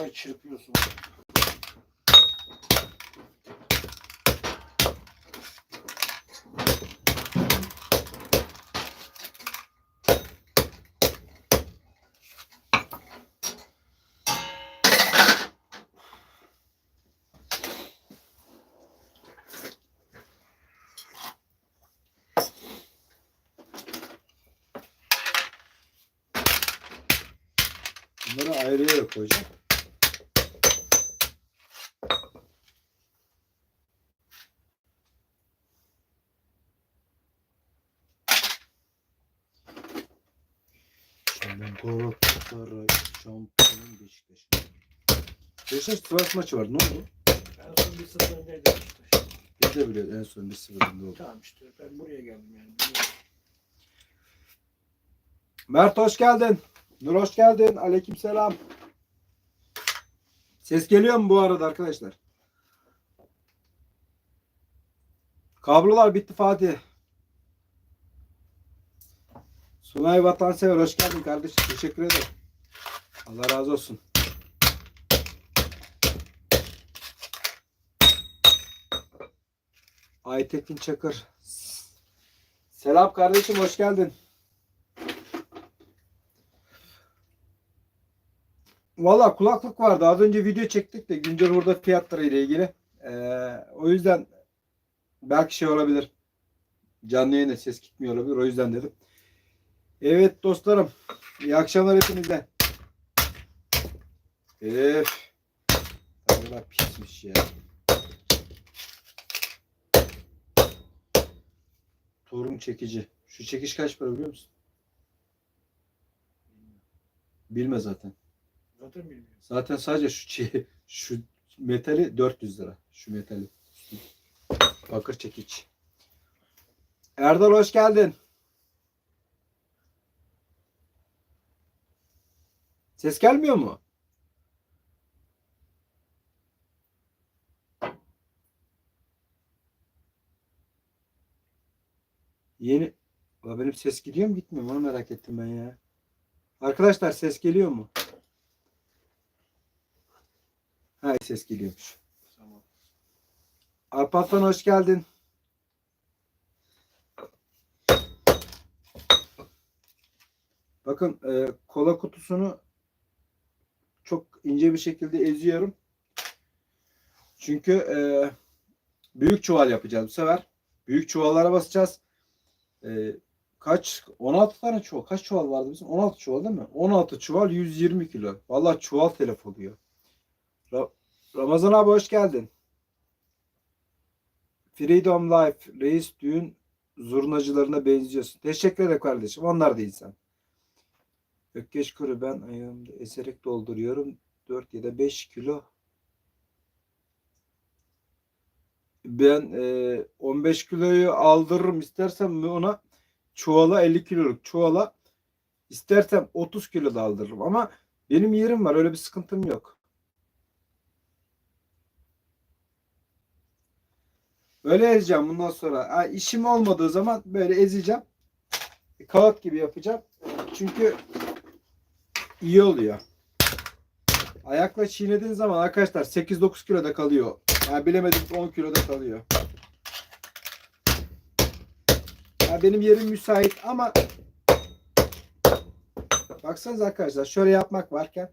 güzel çırpıyorsun. Bunları ayrı yere koyacağım. Beşiktaş Sivas maçı var. Ne oldu? En son bir sıfır öndeydi Beşiktaş. Biz de biliyoruz en son bir sıfırında oldu. Tamam işte ben buraya geldim yani. Biliyorum. Mert hoş geldin. Nur hoş geldin. Aleykümselam. Ses geliyor mu bu arada arkadaşlar? Kablolar bitti Fatih. Sunay Vatansever hoş geldin kardeşim. Teşekkür ederim. Allah razı olsun. Aytekin Çakır. Selam kardeşim hoş geldin. Valla kulaklık vardı. Az önce video çektik de güncel hurda fiyatları ile ilgili. Ee, o yüzden belki şey olabilir. Canlı yayında ses gitmiyor olabilir. O yüzden dedim. Evet dostlarım. İyi akşamlar hepinize. Öf. Allah pismiş ya. Torun çekici. Şu çekiş kaç para biliyor musun? Bilme zaten. Zaten bilmiyorum. Zaten sadece şu çi- şu metali 400 lira. Şu metali. Bakır çekiç. Erdal hoş geldin. Ses gelmiyor mu? Yeni Ulan benim ses gidiyor mu gitmiyor mu onu merak ettim ben ya. Arkadaşlar ses geliyor mu? Ha ses geliyormuş. Tamam. Alpatlan hoş geldin. Bakın e, kola kutusunu çok ince bir şekilde eziyorum. Çünkü e, büyük çuval yapacağız bu sefer. Büyük çuvallara basacağız. E, kaç? 16 tane çuval. Kaç çuval vardı bizim? 16 çuval değil mi? 16 çuval 120 kilo. Vallahi çuval telef oluyor. Ra- Ramazan abi hoş geldin. Freedom Life reis düğün zurnacılarına benziyorsun. Teşekkür ederim kardeşim. Onlar da insan. Ökkeş kuru ben ayağımda eserek dolduruyorum. 4 ya da 5 kilo. Ben e, 15 kiloyu aldırırım istersem ona çuvala 50 kiloluk çuvala istersem 30 kilo da aldırırım ama benim yerim var öyle bir sıkıntım yok. Böyle ezeceğim bundan sonra. Ha, işim olmadığı zaman böyle ezeceğim. Kağıt gibi yapacağım. Çünkü iyi oluyor. Ayakla çiğnediğin zaman arkadaşlar 8-9 kiloda kalıyor. Yani bilemedim 10 kiloda kalıyor. Ya benim yerim müsait ama baksanıza arkadaşlar şöyle yapmak varken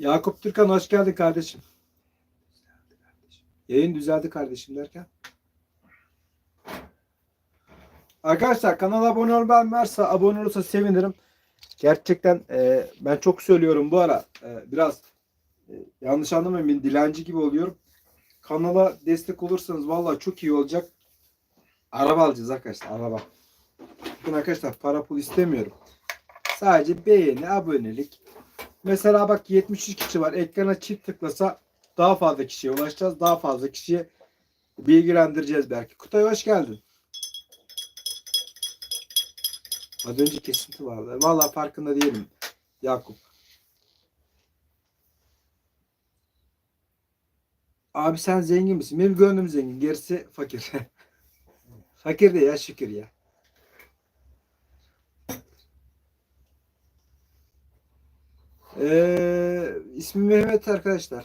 Yakup Türkan hoş geldin kardeşim. Yayın düzeldi kardeşim derken. Arkadaşlar kanala abone olmayan varsa abone olursa sevinirim. Gerçekten e, ben çok söylüyorum bu ara. E, biraz e, yanlış anlamayın dilenci gibi oluyorum. Kanala destek olursanız vallahi çok iyi olacak. Araba alacağız arkadaşlar araba. Bakın arkadaşlar para pul istemiyorum. Sadece beğeni, abonelik. Mesela bak 73 kişi var. Ekrana çift tıklasa daha fazla kişiye ulaşacağız. Daha fazla kişiye bilgilendireceğiz belki. Kutay hoş geldin. Az önce kesinti vardı. Valla farkında değilim Yakup. Abi sen zengin misin? Benim gönlüm zengin. Gerisi fakir. fakir de ya şükür ya. Ee, ismim Mehmet arkadaşlar.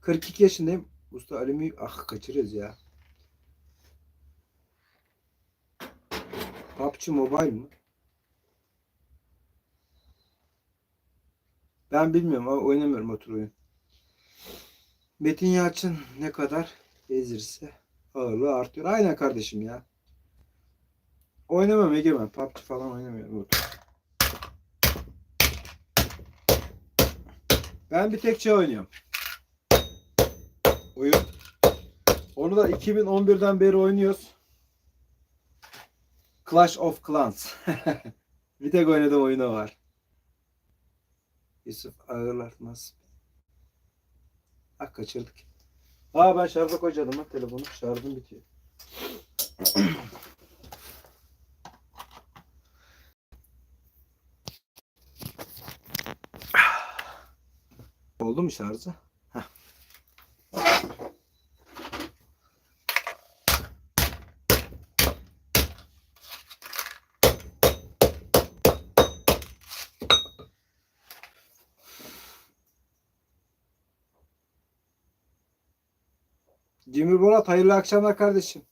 42 yaşındayım. Usta alüminyum. Ah kaçırıyoruz ya. PUBG Mobile mı? Ben bilmiyorum ama oynamıyorum o tür oyun. Metin Yalçın ne kadar ezirse ağırlığı artıyor. Aynen kardeşim ya. Oynamam Egemen. PUBG falan oynamıyorum. Ben bir tek şey oynuyorum. Oyun. Onu da 2011'den beri oynuyoruz. Clash of Clans. bir tek oynadığım oyunu var. Yusuf ağırlatmaz. Ah kaçırdık. Aa ben şarja koyacaktım ha telefonu. Şarjım bitiyor. Oldu mu şarjı? Bolat hayırlı akşamlar kardeşim.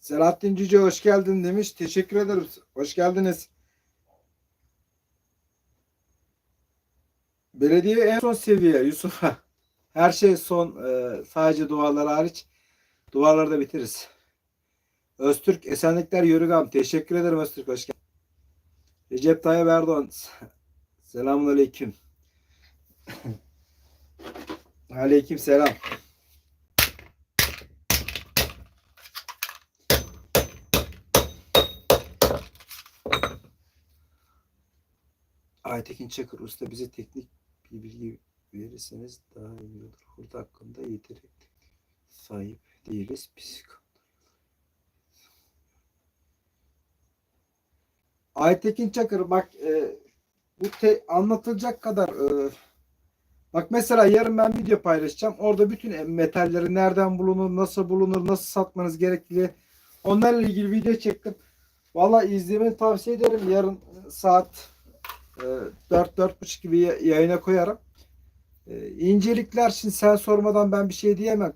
Selahattin Cüce hoş geldin demiş. Teşekkür ederim. Hoş geldiniz. Belediye en son seviye Yusuf'a. Her şey son. e, sadece duvarlar hariç. Duvarları da bitiririz. Öztürk Esenlikler Yörügam. Teşekkür ederim Öztürk. Hoş geldin. Recep Tayyip Erdoğan. Selamun Aleyküm. Aleyküm selam. Aytekin Çakır Usta bize teknik bir bilgi verirseniz daha iyi olur. Hurda hakkında yeteri sahip değiliz. Biz Aytekin Çakır bak e, bu te- anlatılacak kadar e, bak mesela yarın ben video paylaşacağım. Orada bütün metalleri nereden bulunur, nasıl bulunur, nasıl satmanız gerekli onlarla ilgili video çektim. Valla izlemeni tavsiye ederim. Yarın saat 4-4.30 gibi ya- yayına koyarım. E, incelikler şimdi sen sormadan ben bir şey diyemem.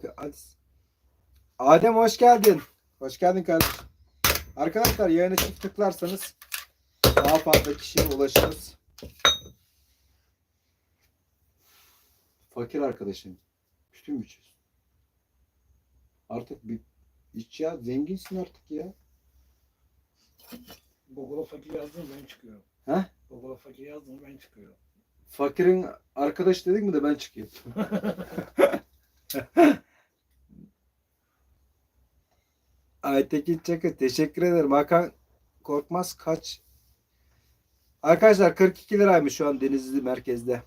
Adem hoş geldin. Hoş geldin kardeşim. Arkadaşlar yayına çift tıklarsanız daha fazla kişiye ulaşırız. Fakir arkadaşım. Bütün bütçesi. Artık bir iç ya zenginsin artık ya. Google'a fakir yazdım ben çıkıyorum. He? Google'a fakir yazdım ben çıkıyorum. Fakirin arkadaş dedik mi de ben çıkayım. Aytekin Çakır teşekkür ederim. Hakan Korkmaz kaç? Arkadaşlar 42 liraymış şu an Denizli merkezde.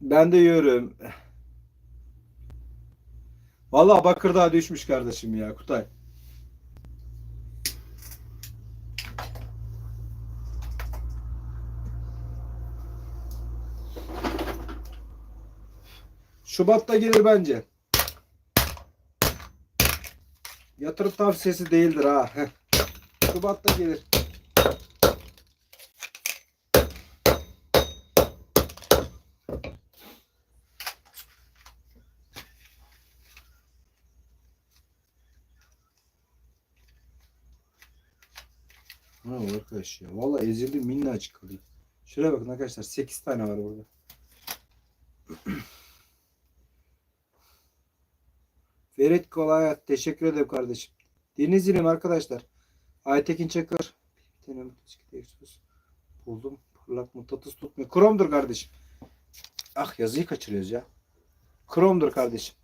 Ben de yiyorum. Vallahi Bakırdağ düşmüş kardeşim ya Kutay. Şubat'ta gelir bence. Yatırım tavsiyesi değildir ha. Heh. Şubat'ta gelir. Ne var arkadaş ya? Valla ezildi minnacık kalıyor. Şuraya bakın arkadaşlar 8 tane var Ferit Kolayat teşekkür ederim kardeşim. Denizli'nim arkadaşlar. Aytekin Çakır. Bir buldum. Parlak mıknatıs tutmuyor. Kromdur kardeşim. Ah yazıyı kaçırıyoruz ya. Kromdur kardeşim.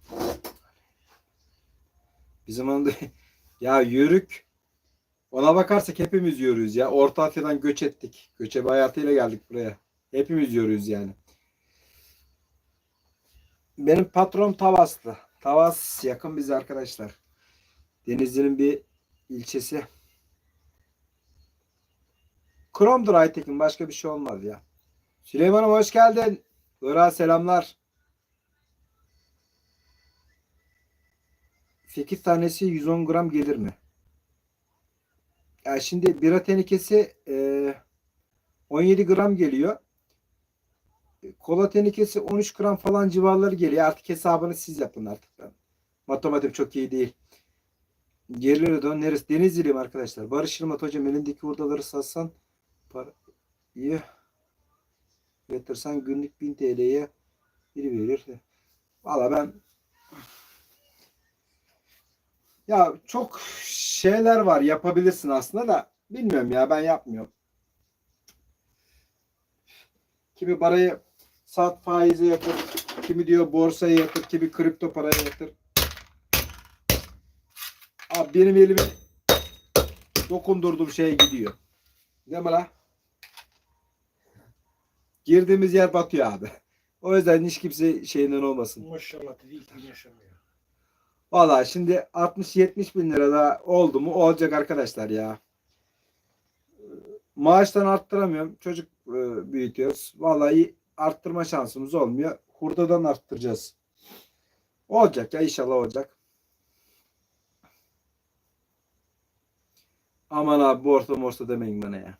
Bizim anda ya yörük ona bakarsak hepimiz yürüyoruz ya. Orta Asya'dan göç ettik. Göçebe hayatıyla geldik buraya. Hepimiz yürüyoruz yani. Benim patron Tavaslı. Tavas yakın bize arkadaşlar. Denizli'nin bir ilçesi. Kromdur Aytekin. Başka bir şey olmaz ya. Süleyman'ım hoş geldin. Irak'a selamlar. 8 tanesi 110 gram gelir mi? Ya şimdi bira tenekesi e, 17 gram geliyor. Kola tenekesi 13 gram falan civarları geliyor. Artık hesabını siz yapın artık. Matematik çok iyi değil. Gerilere dön. Neresi? Denizliyim arkadaşlar. Barış Yılmaz hocam elindeki hurdaları satsan parayı yatırsan günlük 1000 TL'ye biri verir. Valla ben ya çok şeyler var yapabilirsin aslında da bilmiyorum ya ben yapmıyorum. Kimi parayı sat faize yatır, kimi diyor borsaya yatır, kimi kripto paraya yatır. Abi benim elime dokundurduğum şey gidiyor. Değil mi la? Girdiğimiz yer batıyor abi. O yüzden hiç kimse şeyinden olmasın. Maşallah dedi ilk gün yaşamıyor. Valla şimdi 60-70 bin lira da oldu mu olacak arkadaşlar ya. Maaştan arttıramıyorum. Çocuk e, büyütüyoruz. Vallahi arttırma şansımız olmuyor. Hurdadan arttıracağız. Olacak ya inşallah olacak. Aman abi borsa morsa demeyin bana ya.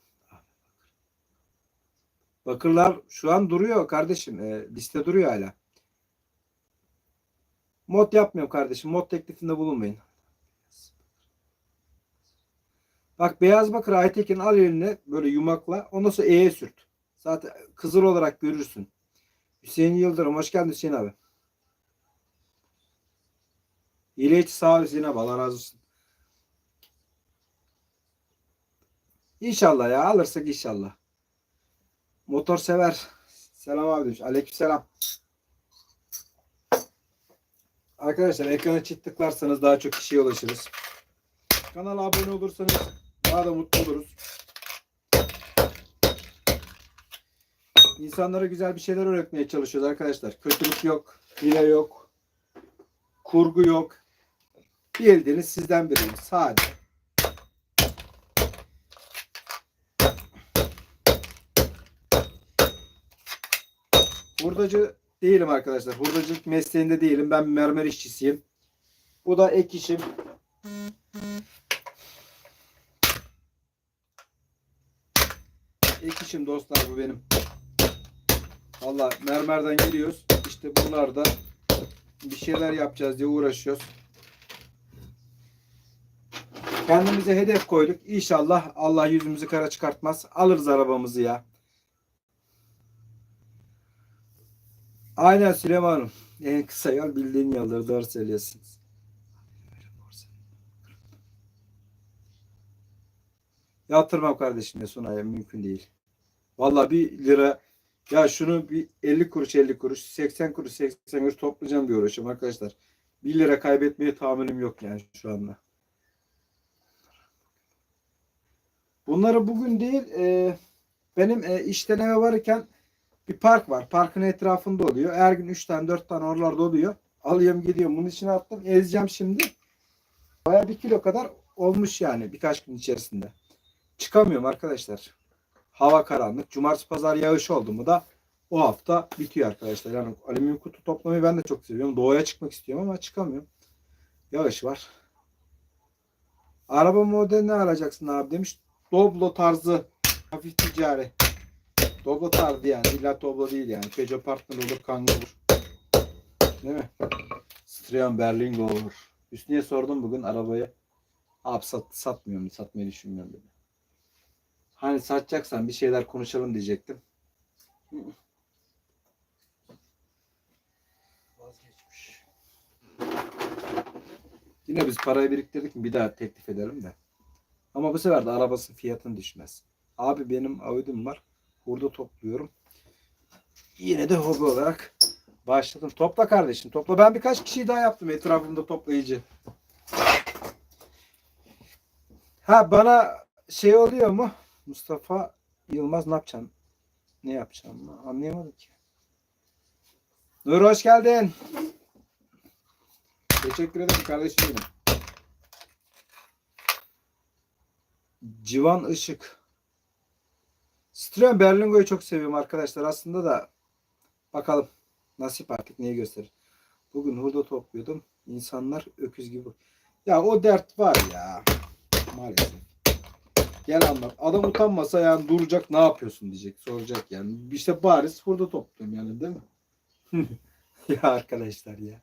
Bakırlar şu an duruyor kardeşim. E, liste duruyor hala. Mod yapmıyorum kardeşim. Mod teklifinde bulunmayın. Bak beyaz bakır Aytekin al eline böyle yumakla. Ondan sonra E'ye sürt. Zaten kızıl olarak görürsün. Hüseyin Yıldırım. Hoş geldin Hüseyin abi. İyileyici sağ ol Hüseyin abi. Allah razı olsun. İnşallah ya. Alırsak inşallah. Motor sever. Selam abi demiş. Aleyküm selam. Arkadaşlar ekrana çift tıklarsanız daha çok kişiye ulaşırız. Kanala abone olursanız daha da mutlu oluruz. İnsanlara güzel bir şeyler öğretmeye çalışıyoruz arkadaşlar. Kötülük yok, hile yok, kurgu yok. Bildiğiniz sizden biriyim. Sadece. Hurdacı değilim arkadaşlar. Hurdacılık mesleğinde değilim. Ben mermer işçisiyim. Bu da ek işim. Ek işim dostlar bu benim. Valla mermerden geliyoruz. İşte bunlar da bir şeyler yapacağız diye uğraşıyoruz. Kendimize hedef koyduk. İnşallah Allah yüzümüzü kara çıkartmaz. Alırız arabamızı ya. Aynen Süleyman'ım. En kısa yol bildiğin yoldur. Doğru söylüyorsunuz. Yatırmam kardeşim ya Sunay'a mümkün değil. Vallahi bir lira ya şunu bir 50 kuruş 50 kuruş 80 kuruş 80 kuruş toplayacağım bir uğraşım arkadaşlar. 1 lira kaybetmeye tahammülüm yok yani şu anda. Bunları bugün değil e, benim e, işten eve varırken bir park var. Parkın etrafında oluyor. Her gün 3 tane 4 tane oralarda oluyor. Alıyorum gidiyorum. Bunun içine attım. Ezeceğim şimdi. Baya bir kilo kadar olmuş yani birkaç gün içerisinde. Çıkamıyorum arkadaşlar. Hava karanlık. Cumartesi pazar yağış oldu mu da o hafta bitiyor arkadaşlar. Yani alüminyum kutu toplamayı ben de çok seviyorum. Doğaya çıkmak istiyorum ama çıkamıyorum. Yağış var. Araba modeli ne alacaksın abi demiş. Doblo tarzı hafif ticari. Doblo tarzı yani. İlla Doblo değil yani. Peugeot Partner olur, Kangoo olur. Değil mi? Strion Berlingo olur. Üstüne sordum bugün arabayı. Abi sat, satmıyorum, satmayı düşünmüyorum dedi. Hani satacaksan bir şeyler konuşalım diyecektim. Vazgeçmiş. Yine biz parayı biriktirdik mi bir daha teklif edelim de. Ama bu sefer de arabasının fiyatını düşmez. Abi benim Audi'm var. Burada topluyorum. Yine de hobi olarak başladım. Topla kardeşim topla. Ben birkaç kişiyi daha yaptım etrafımda toplayıcı. Ha bana şey oluyor mu? Mustafa Yılmaz ne yapacağım? Ne yapacağım? Anlayamadım ki. Nur hoş geldin. Teşekkür ederim kardeşim. Civan Işık. Citroen Berlingo'yu çok seviyorum arkadaşlar. Aslında da bakalım nasip artık neyi gösterir. Bugün hurda topluyordum. İnsanlar öküz gibi. Ya o dert var ya. Maalesef. Gel anlat. Adam utanmasa yani duracak ne yapıyorsun diyecek. Soracak yani. İşte bariz burada topluyorum yani değil mi? ya arkadaşlar ya.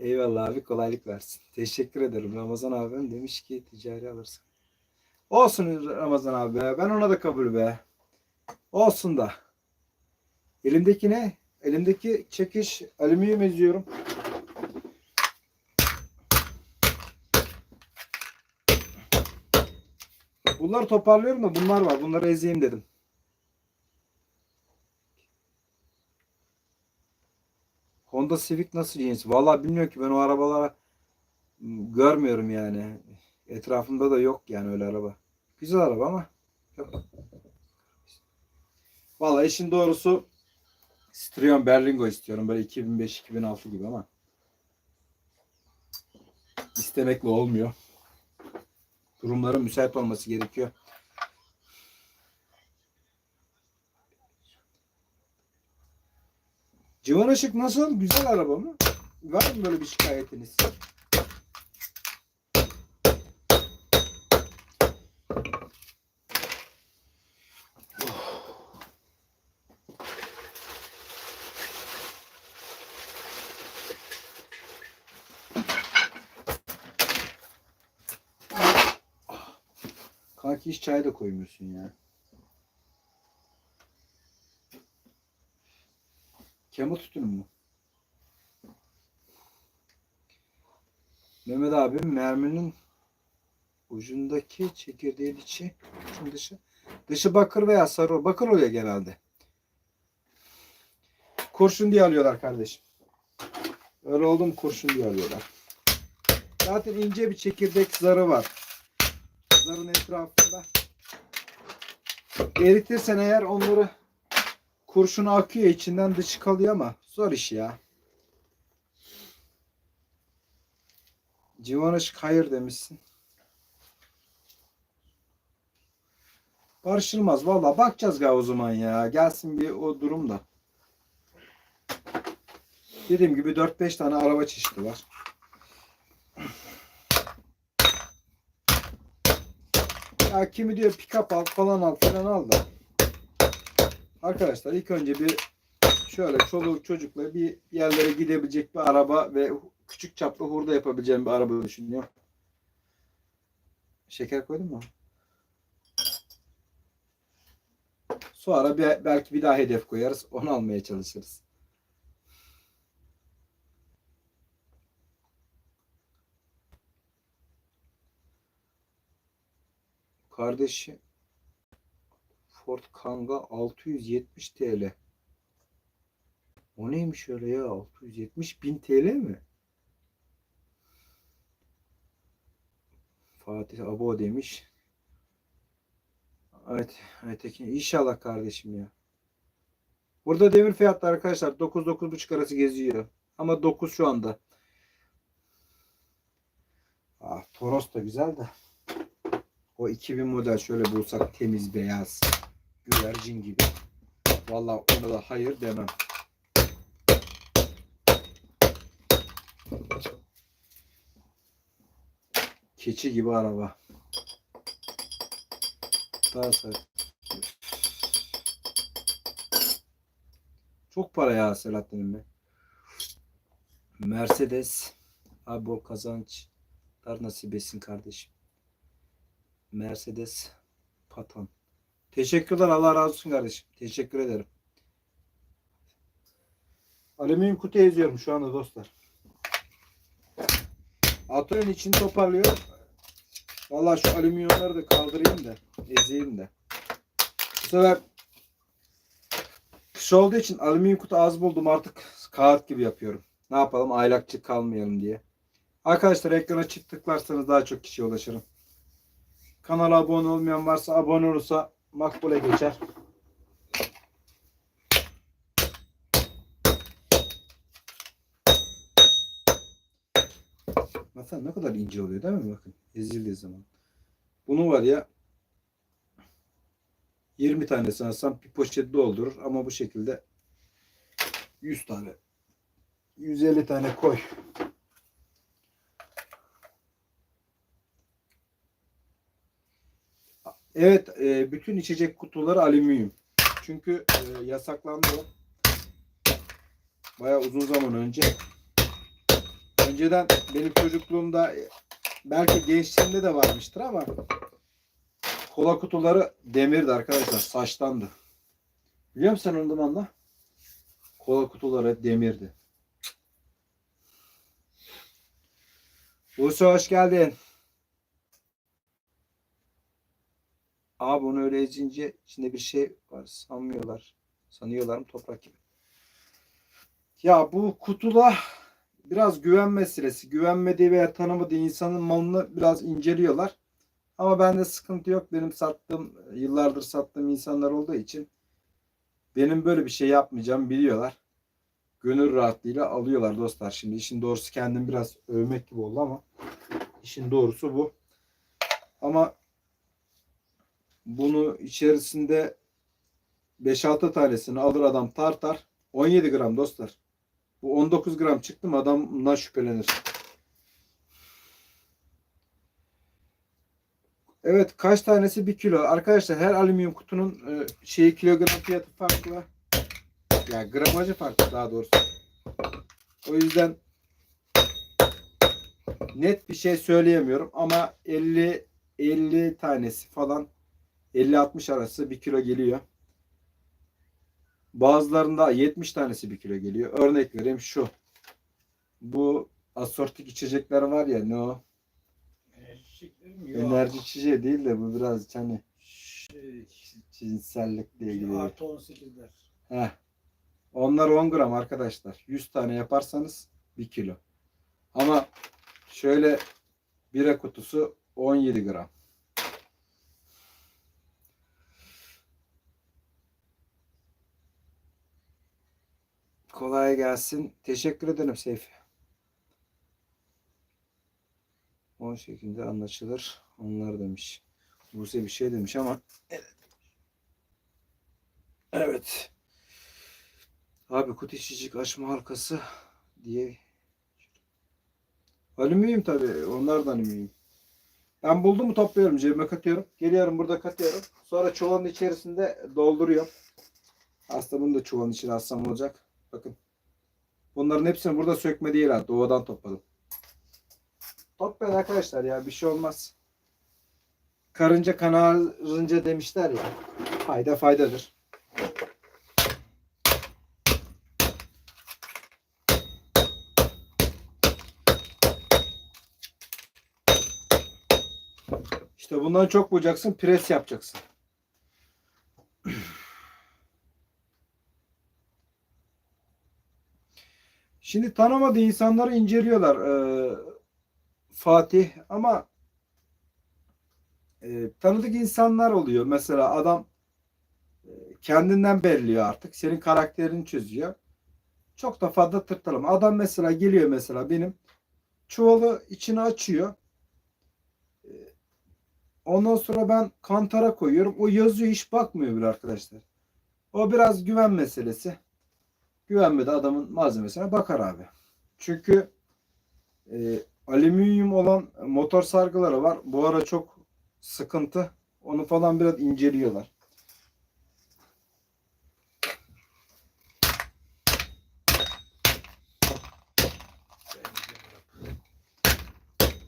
Eyvallah abi kolaylık versin. Teşekkür ederim. Ramazan abim demiş ki ticari alırsın. Olsun Ramazan abi be. Ben ona da kabul be. Olsun da. Elimdeki ne? Elimdeki çekiş alüminyum eziyorum. Bunları toparlıyorum da bunlar var. Bunları ezeyim dedim. Honda Civic nasıl cins? Vallahi bilmiyorum ki ben o arabalara görmüyorum yani. Etrafımda da yok yani öyle araba. Güzel araba ama yok. Vallahi işin doğrusu Strion Berlingo istiyorum. Böyle 2005-2006 gibi ama istemekle olmuyor. Durumların müsait olması gerekiyor. Civan Işık nasıl? Güzel araba mı? Var mı böyle bir şikayetiniz? Hiç çay da koymuyorsun ya. Kema tutun mu? Mehmet abi merminin ucundaki çekirdeğin içi, dışı. Dışı bakır veya sarı. Bakır oluyor genelde. Kurşun diye alıyorlar kardeşim. Öyle oldu mu kurşun diye alıyorlar. Zaten ince bir çekirdek zarı var. Zarın etrafında. Eritirsen eğer onları kurşunu akıyor içinden dışı kalıyor ama zor iş ya. Civan Işık hayır demişsin. Barışılmaz valla bakacağız ga o zaman ya. Gelsin bir o durum da. Dediğim gibi 4-5 tane araba çeşidi var. Ya kimi diyor pick-up al falan al falan al da. Arkadaşlar ilk önce bir şöyle çoluk çocukla bir yerlere gidebilecek bir araba ve küçük çaplı hurda yapabileceğim bir araba düşünüyorum. Şeker koydun mu? Sonra bir, belki bir daha hedef koyarız. Onu almaya çalışırız. Kardeşi Ford Kanga 670 TL. O neymiş öyle ya? 670 bin TL mi? Fatih Abo demiş. Evet, Aytekin. İnşallah kardeşim ya. Burada demir fiyatları arkadaşlar 9-9,5 arası geziyor. Ama 9 şu anda. Ah, Toros da güzel de. O 2000 model şöyle bulsak temiz beyaz güvercin gibi. Vallahi ona da hayır demem. Keçi gibi araba. Daha sert. Çok para ya Selahattin'im be. Mercedes. Abi bol kazançlar nasip etsin kardeşim. Mercedes Patan. Teşekkürler. Allah razı olsun kardeşim. Teşekkür ederim. Alüminyum kutu eziyorum şu anda dostlar. Atölyenin içini toparlıyor. Vallahi şu alüminyumları da kaldırayım da ezeyim de. Bu sefer kış olduğu için alüminyum kutu az buldum artık kağıt gibi yapıyorum. Ne yapalım aylakçı kalmayalım diye. Arkadaşlar ekrana çift tıklarsanız daha çok kişiye ulaşırım. Kanala abone olmayan varsa abone olursa makbule geçer. Bakın ne kadar ince oluyor değil mi? Bakın ezildiği zaman. Bunu var ya 20 tanesini alsam bir poşet doldurur ama bu şekilde 100 tane 150 tane koy. Evet, e, bütün içecek kutuları alüminyum. Çünkü e, yasaklandı o. Bayağı uzun zaman önce. Önceden benim çocukluğumda e, belki gençliğimde de varmıştır ama kola kutuları demirdi arkadaşlar. Saçtandı. Biliyor musun sen ondan anla? Kola kutuları demirdi. Buse hoş geldin. Abi onu öyle ezince içinde bir şey var sanmıyorlar. Sanıyorlar mı toprak gibi. Ya bu kutula biraz güven meselesi. Güvenmediği veya tanımadığı insanın malını biraz inceliyorlar. Ama bende sıkıntı yok. Benim sattığım, yıllardır sattığım insanlar olduğu için benim böyle bir şey yapmayacağım biliyorlar. Gönül rahatlığıyla alıyorlar dostlar. Şimdi işin doğrusu kendim biraz övmek gibi oldu ama işin doğrusu bu. Ama bunu içerisinde 5-6 tanesini alır adam tartar. 17 gram dostlar. Bu 19 gram çıktı mı adamdan şüphelenir. Evet kaç tanesi 1 kilo. Arkadaşlar her alüminyum kutunun e, şeyi kilogram fiyatı farklı. Yani gramajı farklı daha doğrusu. O yüzden net bir şey söyleyemiyorum ama 50 50 tanesi falan 50-60 arası 1 kilo geliyor. Bazılarında 70 tanesi 1 kilo geliyor. Örnek vereyim şu. Bu asortik içecekler var ya ne o? Enerji içeceği değil de bu biraz hani Şey, cinsellikle ilgili. artı 18'ler. Heh. Onlar 10 gram arkadaşlar. 100 tane yaparsanız 1 kilo. Ama şöyle bira kutusu 17 gram. Kolay gelsin. Teşekkür ederim Seyfi. O şekilde anlaşılır. Onlar demiş. Buse bir şey demiş ama Evet. Abi kutu içecek açma halkası diye. Alüminyum tabii. Onlar da alüminyum. Ben buldum mu topluyorum cebime katıyorum. Geliyorum burada katıyorum. Sonra çuvalın içerisinde dolduruyorum. Aslında bunu da çuvalın içine assam olacak. Bakın. Bunların hepsini burada sökme değil ha. Doğadan topladım. Toplayın arkadaşlar ya. Bir şey olmaz. Karınca kanarınca demişler ya. Fayda faydadır. İşte bundan çok bulacaksın, pres yapacaksın. Şimdi tanımadığı insanları inceliyorlar eee, Fatih ama eee, tanıdık insanlar oluyor. Mesela adam eee, kendinden belliyor artık. Senin karakterini çözüyor. Çok da fazla tırtalama. Adam mesela geliyor mesela benim çuvalı içine açıyor. Ondan sonra ben kantara koyuyorum. O yazıyor hiç bakmıyor bile arkadaşlar. O biraz güven meselesi. Güvenmedi adamın malzemesine bakar abi. Çünkü e, alüminyum olan motor sargıları var. Bu ara çok sıkıntı. Onu falan biraz inceliyorlar.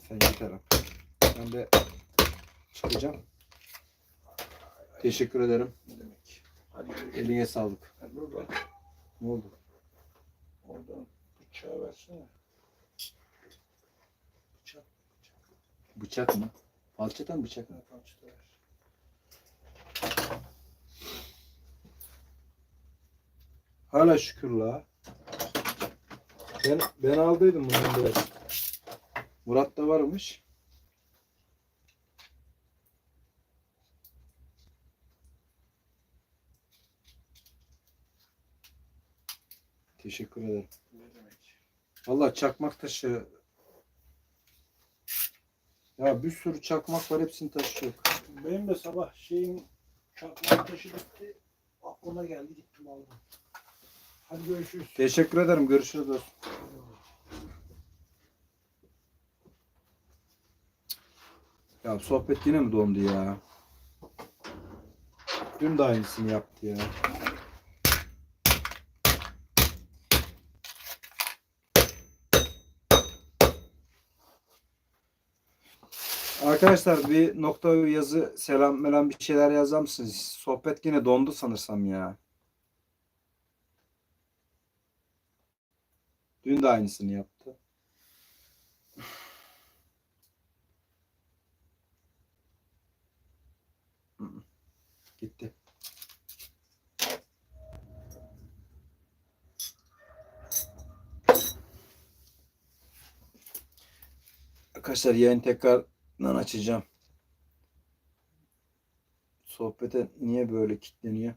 Sen yeter abi. Ben de çıkacağım. Teşekkür ederim. Ne demek? Hadi. Eline sağlık. Hadi. Ne oldu? Oradan bıçağı versene. Bıçak. Bıçak mı? Falçatan bıçak mı? Parçada ver. Hala şükür la. Ben, ben aldıydım bundan biraz. Murat da varmış. Teşekkür ederim. Ne demek? Valla çakmak taşı. Ya bir sürü çakmak var hepsini taşıyor. Benim de sabah şeyin çakmak taşı gitti. Aklıma geldi gittim aldım. Hadi görüşürüz. Teşekkür ederim. Görüşürüz. dostum. Ya sohbet yine mi dondu ya? Dün de aynısını yaptı ya. Arkadaşlar bir nokta yazı selam melam bir şeyler yazar mısınız? Sohbet yine dondu sanırsam ya. Dün de aynısını yaptı. Gitti. Arkadaşlar yayın tekrardan açacağım. Sohbete niye böyle kilitleniyor?